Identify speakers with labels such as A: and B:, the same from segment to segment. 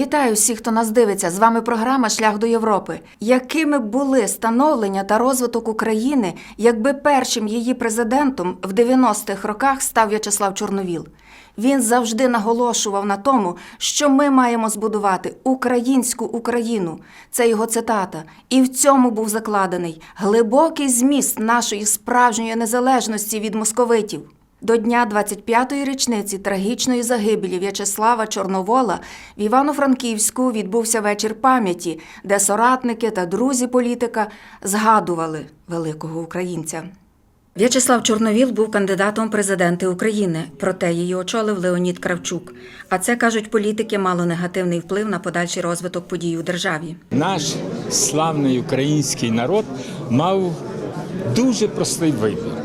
A: Вітаю всіх, хто нас дивиться. З вами програма Шлях до Європи. Якими були становлення та розвиток України, якби першим її президентом в 90-х роках став В'ячеслав Чорновіл? Він завжди наголошував на тому, що ми маємо збудувати українську Україну. Це його цитата. І в цьому був закладений глибокий зміст нашої справжньої незалежності від московитів. До дня 25-ї річниці трагічної загибелі В'ячеслава Чорновола в Івано-Франківську відбувся вечір пам'яті, де соратники та друзі політика згадували великого українця. В'ячеслав Чорновіл був кандидатом президенти України, проте її очолив Леонід Кравчук. А це кажуть політики мало негативний вплив на подальший розвиток подій у державі.
B: Наш славний український народ мав дуже простий вибір.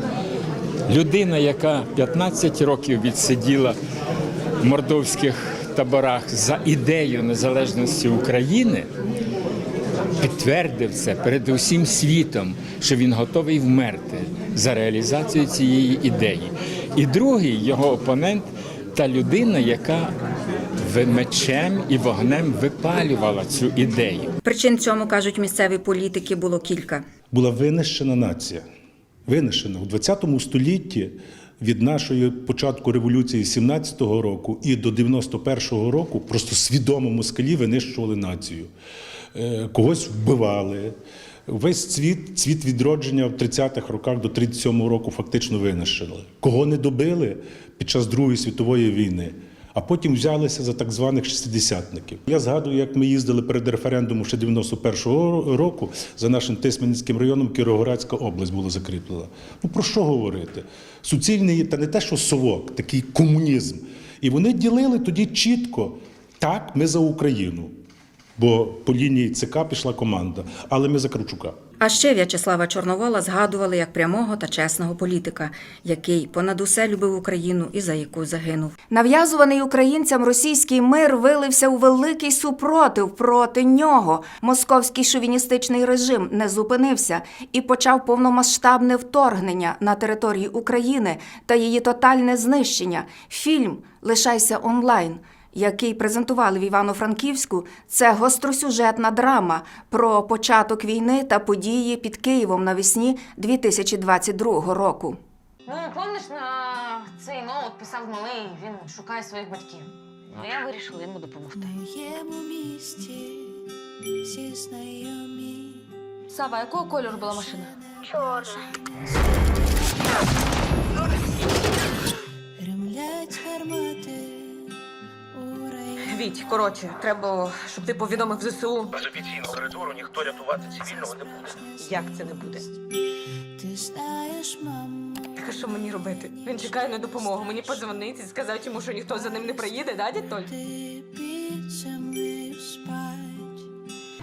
B: Людина, яка 15 років відсиділа в мордовських таборах за ідею незалежності України, підтвердив це перед усім світом, що він готовий вмерти за реалізацію цієї ідеї. І другий його опонент та людина, яка мечем і вогнем випалювала цю ідею.
A: Причин цьому кажуть місцеві політики було кілька.
C: була винищена нація. Винищена у 20 столітті від нашої початку революції 17-го року і до 91-го року просто свідомо москалі винищували націю. Е, Когось вбивали. Весь цвіт, цвіт відродження в 30-х роках до 37-го року фактично винищили. Кого не добили під час Другої світової війни, а потім взялися за так званих шістдесятників. Я згадую, як ми їздили перед референдумом ще 91-го року за нашим Тисменницьким районом Кіровоградська область була закріплена. Ну про що говорити? Суцільний та не те, що совок, такий комунізм. І вони ділили тоді чітко: так, ми за Україну. Бо по лінії ЦК пішла команда, але ми за Кравчука.
A: А ще В'ячеслава Чорновола згадували як прямого та чесного політика, який понад усе любив Україну і за яку загинув. Нав'язуваний українцям російський мир вилився у великий супротив проти нього. Московський шовіністичний режим не зупинився і почав повномасштабне вторгнення на території України та її тотальне знищення. Фільм Лишайся онлайн який презентували в Івано-Франківську, це гостросюжетна драма про початок війни та події під Києвом навесні 2022 року.
D: Ну, помниш, на цей ноут писав малий, він шукає своїх батьків. Ну, я вирішила йому допомогти.
E: моєму місті всі знайомі.
D: Сава, якого кольору була машина?
E: Ремлять гармати.
D: Віть, коротше, треба, щоб ти повідомив ЗСУ.
F: Без офіційного коридору ніхто рятувати цивільного не буде.
D: Як це не буде?
E: Ти знаєш, мамо,
D: Так а що мені робити? Він чекає на допомогу. Мені подзвонить і сказати йому, що ніхто за ним не приїде, да, дядь Толь?
E: ти під землею спать.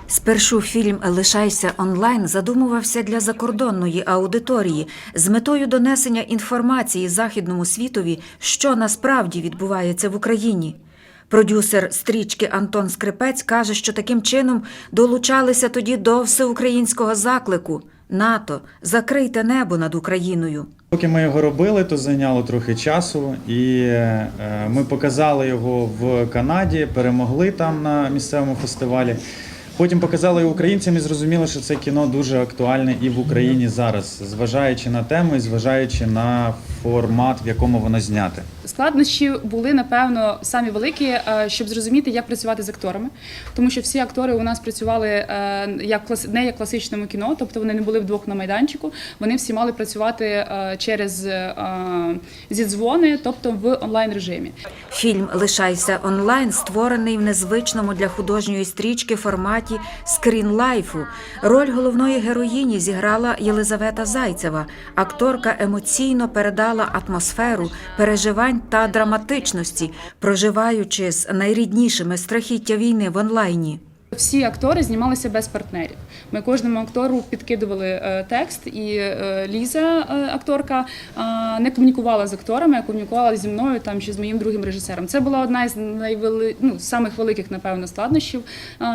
A: Спершу фільм Лишайся онлайн задумувався для закордонної аудиторії з метою донесення інформації західному світові, що насправді відбувається в Україні. Продюсер стрічки Антон Скрипець каже, що таким чином долучалися тоді до всеукраїнського заклику НАТО закрийте небо над Україною.
G: Поки ми його робили, то зайняло трохи часу, і е, ми показали його в Канаді, перемогли там на місцевому фестивалі. Потім показали його українцям і зрозуміли, що це кіно дуже актуальне і в Україні зараз, зважаючи на тему і зважаючи на формат, в якому воно зняте.
H: Складнощі були напевно самі великі, е, щоб зрозуміти, як працювати з акторами, тому що всі актори у нас працювали е, як не як класичному кіно, тобто вони не були вдвох на майданчику. Вони всі мали працювати е, через зідзвони, тобто в онлайн режимі.
A: Фільм Лишайся онлайн створений в незвичному для художньої стрічки форматі скрінлайфу. Роль головної героїні зіграла Єлизавета Зайцева. Акторка емоційно передала атмосферу переживань та драматичності, проживаючи з найріднішими страхіття війни в онлайні.
H: Всі актори знімалися без партнерів. Ми кожному актору підкидували е, текст, і е, Ліза, е, акторка, не комунікувала з акторами, а комунікувала зі мною там чи з моїм другим режисером. Це була одна із найвели... ну, самих великих, напевно, складнощів,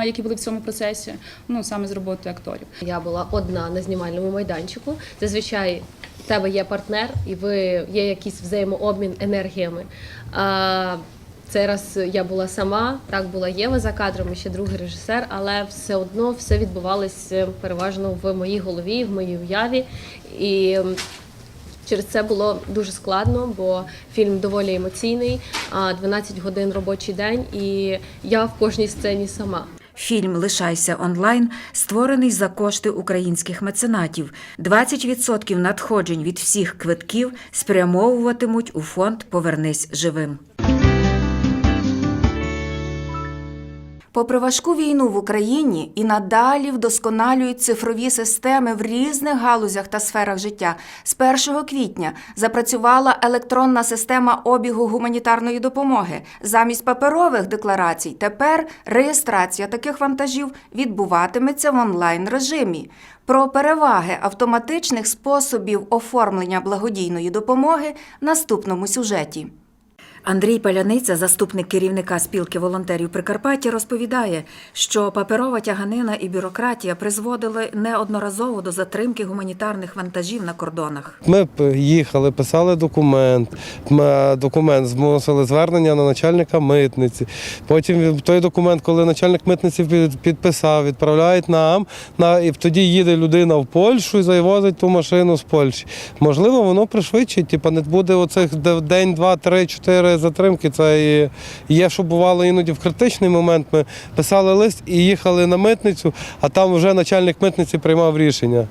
H: які були в цьому процесі. Ну саме з роботою акторів.
I: Я була одна на знімальному майданчику. Зазвичай в тебе є партнер, і ви є якийсь взаємообмін енергіями. А, цей раз я була сама, так була Єва за кадром, і ще другий режисер, але все одно все відбувалось е, переважно в моїй голові, в моїй уяві. І Через це було дуже складно, бо фільм доволі емоційний, а 12 годин робочий день, і я в кожній сцені сама.
A: Фільм Лишайся онлайн створений за кошти українських меценатів. 20% надходжень від всіх квитків спрямовуватимуть у фонд Повернись живим. Попри важку війну в Україні і надалі вдосконалюють цифрові системи в різних галузях та сферах життя. З 1 квітня запрацювала електронна система обігу гуманітарної допомоги. Замість паперових декларацій тепер реєстрація таких вантажів відбуватиметься в онлайн режимі. Про переваги автоматичних способів оформлення благодійної допомоги в наступному сюжеті. Андрій Паляниця, заступник керівника спілки волонтерів Прикарпаття, розповідає, що паперова тяганина і бюрократія призводили неодноразово до затримки гуманітарних вантажів на кордонах.
J: Ми їхали, писали документ. М, Документ змусили звернення на начальника митниці. Потім той документ, коли начальник митниці під- підписав, відправляють нам. На і тоді їде людина в Польщу і завозить ту машину з Польщі. Можливо, воно пришвидшить. Типа не буде оцих день, два, три, чотири затримки. Це і є, що бувало іноді в критичний момент. Ми писали лист і їхали на митницю, а там вже начальник митниці приймав рішення.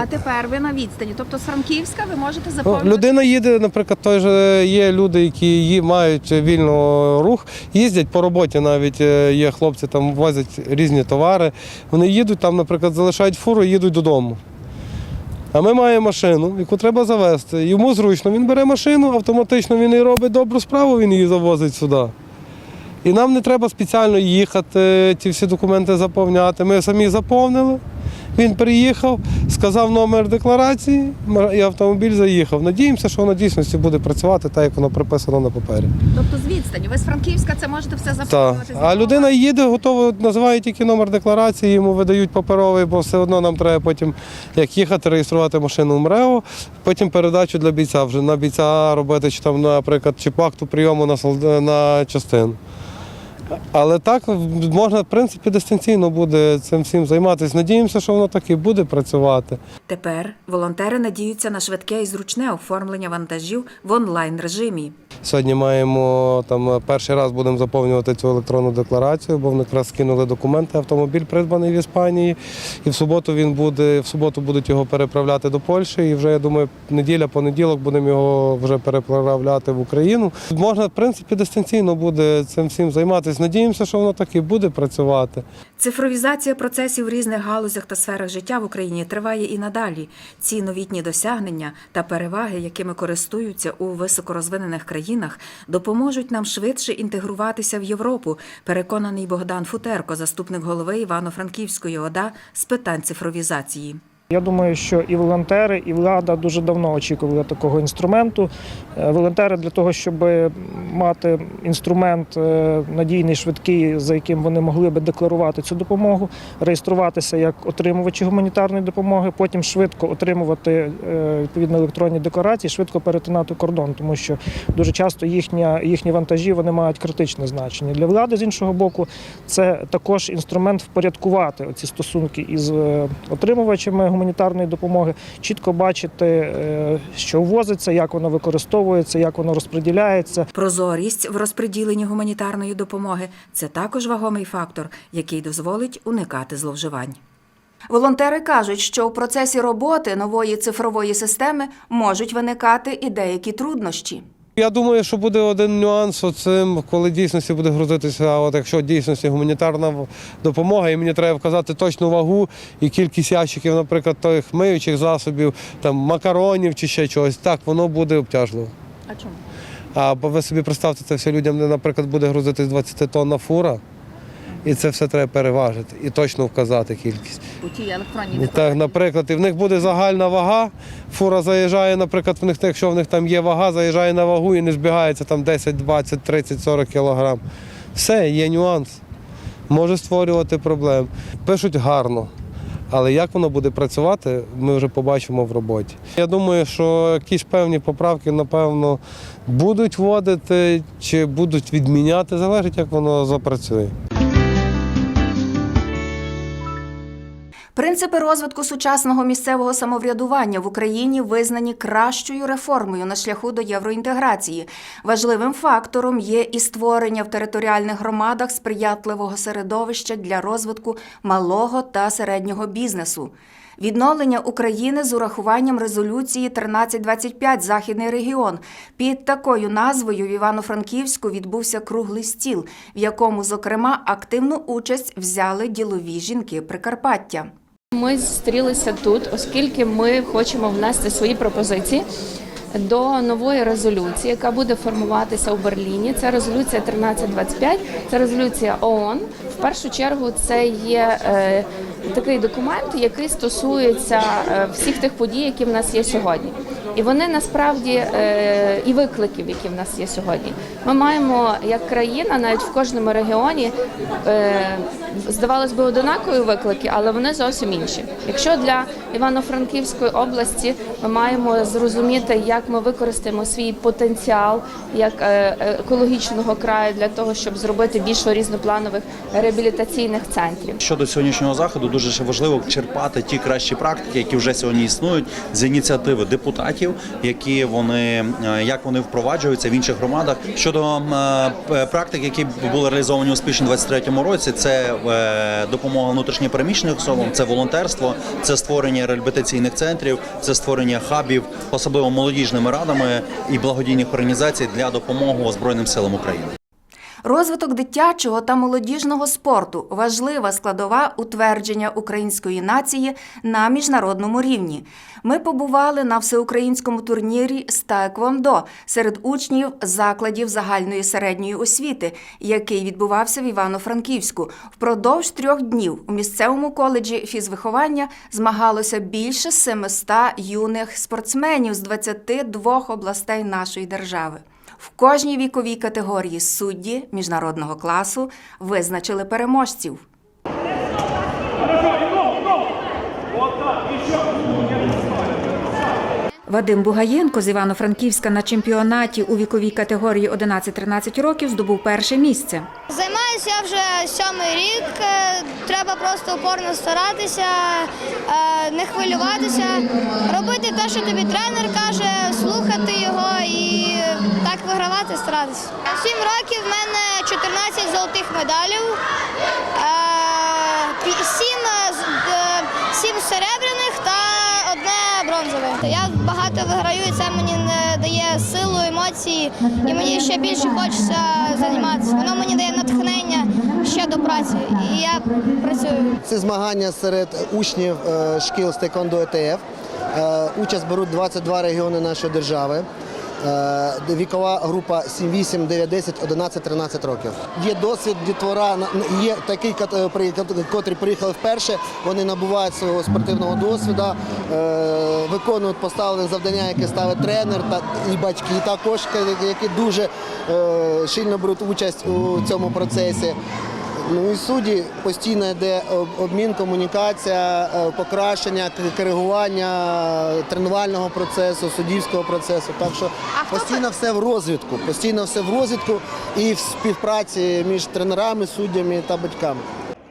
K: А тепер ви на відстані. Тобто з Франківська ви можете
J: Ну,
K: заповнити.
J: людина їде, наприклад, той же є люди, які її мають вільно рух, їздять по роботі. Навіть е, є хлопці, там возять різні товари. Вони їдуть там, наприклад, залишають фуру і їдуть додому. А ми маємо машину, яку треба завести. Йому зручно, він бере машину, автоматично він і робить добру справу, він її завозить сюди. І нам не треба спеціально їхати, ті всі документи заповняти. Ми самі заповнили. Він приїхав, сказав номер декларації, і автомобіль заїхав. Надіємося, що воно дійсності буде працювати так, як воно приписано на папері.
K: Тобто з відстані. Ви з Франківська це можете все
J: Так. А людина їде, готова, називає тільки номер декларації, йому видають паперовий, бо все одно нам треба потім, як їхати, реєструвати машину в МРЕО, потім передачу для бійця. Вже на бійця робити, чи там, наприклад, чи по акту прийому на, на частину. Але так можна, в принципі, дистанційно буде цим всім займатися. Надіємося, що воно так і буде працювати.
A: Тепер волонтери надіються на швидке і зручне оформлення вантажів в онлайн режимі.
J: Сьогодні маємо там перший раз будемо заповнювати цю електронну декларацію, бо вони якраз скинули документи. Автомобіль придбаний в Іспанії. І в суботу він буде, в суботу будуть його переправляти до Польщі. І вже я думаю, неділя, понеділок будемо його вже переправляти в Україну. Можна, в принципі, дистанційно буде цим всім займатися. Надіємося, що воно так і буде працювати.
A: Цифровізація процесів в різних галузях та сферах життя в Україні триває і надалі. Ці новітні досягнення та переваги, якими користуються у високорозвинених країнах, допоможуть нам швидше інтегруватися в Європу. Переконаний Богдан Футерко, заступник голови Івано-Франківської ОДА з питань цифровізації.
L: Я думаю, що і волонтери, і влада дуже давно очікували такого інструменту. Е, Волонтери для того, щоб мати інструмент е, надійний, швидкий, за яким вони могли би декларувати цю допомогу, реєструватися як отримувачі гуманітарної допомоги, потім швидко отримувати е, відповідно електронні декларації, швидко перетинати кордон, тому що дуже часто їхня, їхні вантажі вони мають критичне значення. Для влади з іншого боку, це також інструмент впорядкувати ці стосунки із отримувачами гуманітарної допомоги, чітко бачити, е, що ввозиться, як воно використовується, як воно розподіляється.
A: Прозорість в розподіленні гуманітарної допомоги це також вагомий фактор, який дозволить уникати зловживань. Волонтери кажуть, що у процесі роботи нової цифрової системи можуть виникати і деякі труднощі.
J: Я думаю, що буде один нюанс оцим, коли дійсності буде грузитися. От якщо дійсності гуманітарна допомога, і мені треба вказати точну вагу і кількість ящиків, наприклад, тих миючих засобів, там макаронів чи ще чогось, так воно буде обтяжливо.
K: А чому?
J: А бо ви собі представте, це все людям, де, наприклад, буде грузитись 20 тонна фура, і це все треба переважити і точно вказати кількість.
K: У тій електронній
J: Так, наприклад, і в них буде загальна вага. Фура заїжджає, наприклад, в них, якщо в них там є вага, заїжджає на вагу і не збігається там 10, 20, 30, 40 кілограм. Все, є нюанс. Може створювати проблем. Пишуть гарно. Але як воно буде працювати, ми вже побачимо в роботі. Я думаю, що якісь певні поправки, напевно, будуть вводити чи будуть відміняти, залежить, як воно запрацює.
A: Принципи розвитку сучасного місцевого самоврядування в Україні визнані кращою реформою на шляху до євроінтеграції. Важливим фактором є і створення в територіальних громадах сприятливого середовища для розвитку малого та середнього бізнесу. Відновлення України з урахуванням резолюції 1325 Західний регіон. Під такою назвою в Івано-Франківську відбувся круглий стіл, в якому, зокрема, активну участь взяли ділові жінки Прикарпаття.
M: Ми зустрілися тут, оскільки ми хочемо внести свої пропозиції до нової резолюції, яка буде формуватися у Берліні. Це резолюція 1325, це резолюція ООН. В першу чергу це є е, такий документ, який стосується е, всіх тих подій, які в нас є сьогодні. І вони насправді е, і викликів, які в нас є сьогодні. Ми маємо як країна, навіть в кожному регіоні, е, здавалось би, одинакові виклики, але вони зовсім інші. Якщо для Івано-Франківської області ми маємо зрозуміти, як ми використаємо свій потенціал як е, екологічного краю для того, щоб зробити більше різнопланових реабілітаційних центрів.
N: Щодо сьогоднішнього заходу, дуже важливо черпати ті кращі практики, які вже сьогодні існують, з ініціативи депутатів, які вони е, як вони впроваджуються в інших громадах. Щодо е, практик, які були реалізовані успішно у 2023 році, це допомога допомога внутрішньопереміщеним особам, це волонтерство, це створення реабілітаційних центрів, це створення хабів, особливо молодіжними радами і благодійних організацій для допомоги Збройним силам України.
A: Розвиток дитячого та молодіжного спорту важлива складова утвердження української нації на міжнародному рівні. Ми побували на всеукраїнському турнірі з Таеквондо серед учнів закладів загальної середньої освіти, який відбувався в Івано-Франківську. Впродовж трьох днів у місцевому коледжі фізвиховання змагалося більше 700 юних спортсменів з 22 областей нашої держави. В кожній віковій категорії судді міжнародного класу визначили переможців. Вадим Бугаєнко з Івано-Франківська на чемпіонаті у віковій категорії 11-13 років здобув перше місце.
O: Займаюся вже сьомий рік. Е, Треба просто упорно старатися, е, не хвилюватися, робити те, що тобі тренер каже, слухати його і вигравати, старатися. Сім років в мене 14 золотих медалів, е, сім, е, е, сім серебряних та одне бронзове. Я багато виграю, і це мені не дає силу, емоції, і мені ще більше хочеться займатися. Воно мені дає натхнення ще до праці, і я працюю.
P: Це змагання серед учнів шкіл з Текондо ЕТФ. Участь беруть 22 регіони нашої держави. Е, Вікова група 7, 8, 9, 10, 11, 13 років. Є досвід дітвора, є такий, е, котрі приїхали вперше. Вони набувають свого спортивного досвіду, е, виконують поставлені завдання, які ставить тренер та і батьки, також які дуже сильно беруть участь у цьому процесі. Ну і судді постійно йде обмін, комунікація, е, покращення, коригування тренувального процесу, суддівського процесу. Так що постійно все в розвитку, постійно все в розвитку і в співпраці між тренерами, суддями та батьками.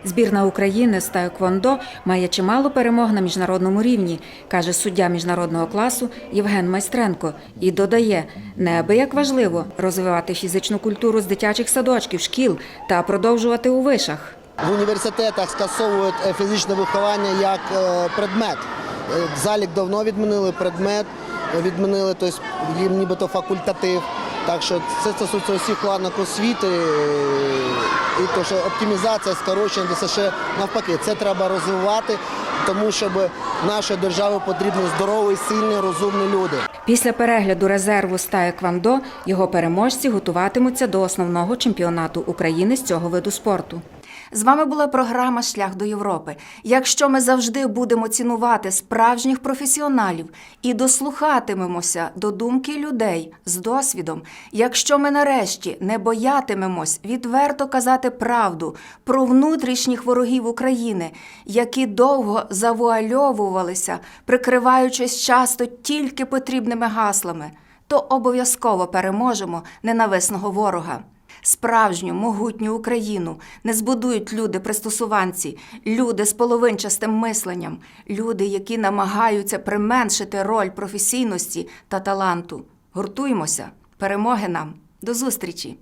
A: Збірна України з Таеквондо має чимало перемог на міжнародному рівні, каже суддя міжнародного класу Євген Майстренко. І додає, неабияк важливо розвивати фізичну культуру з дитячих садочків, шкіл та продовжувати у вишах.
P: В університетах скасовують е, фізичне виховання як е, предмет. Е, Залік давно відмінили предмет, відмінили, тобто їм нібито факультатив. Так що це стосується усіх ланок освіти. І то, що оптимізація, скорочення ДСШ навпаки, це треба розвивати, тому що нашій державі потрібні здорові, сильні, розумні люди.
A: Після перегляду резерву стає Квандо його переможці готуватимуться до основного чемпіонату України з цього виду спорту. З вами була програма Шлях до Європи. Якщо ми завжди будемо цінувати справжніх професіоналів і дослухатимемося до думки людей з досвідом, якщо ми нарешті не боятимемось відверто казати правду про внутрішніх ворогів України, які довго завуальовувалися, прикриваючись часто тільки потрібними гаслами, то обов'язково переможемо ненависного ворога. Справжню могутню Україну не збудують люди пристосуванці, люди з половинчастим мисленням, люди, які намагаються применшити роль професійності та таланту. Гуртуймося, перемоги нам. До зустрічі!